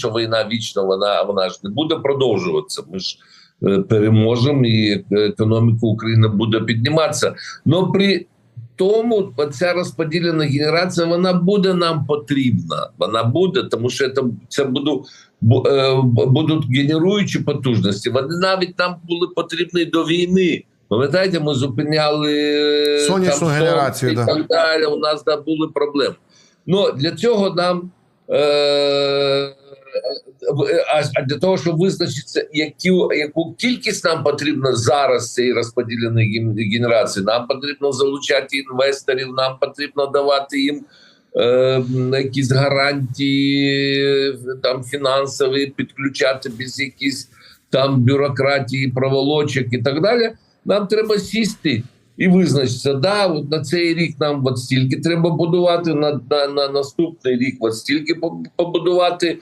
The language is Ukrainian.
що війна вічна, вона вона ж не буде продовжуватися. Ми ж е, переможемо, і економіка України буде підніматися. Но при тому ця розподілена генерація вона буде нам потрібна. Вона буде, тому що це, це буду, е, будуть генеруючі потужності. Вони навіть нам були потрібні до війни. Пам'ятаєте, ми зупиняли е, Сонячну генерацію, і да. так далі. У нас да, були проблеми. Ну для цього нам. Е- а- а для того, щоб визначитися, яку, яку кількість нам потрібно зараз цієї розподіленої генерації, нам потрібно залучати інвесторів, нам потрібно давати їм е, якісь гарантії там фінансові, підключати без якісь там бюрократії, проволочок і так далі. Нам треба сісти і визначиться, да, от на цей рік нам от стільки треба будувати, на, на, на наступний рік от стільки побудувати.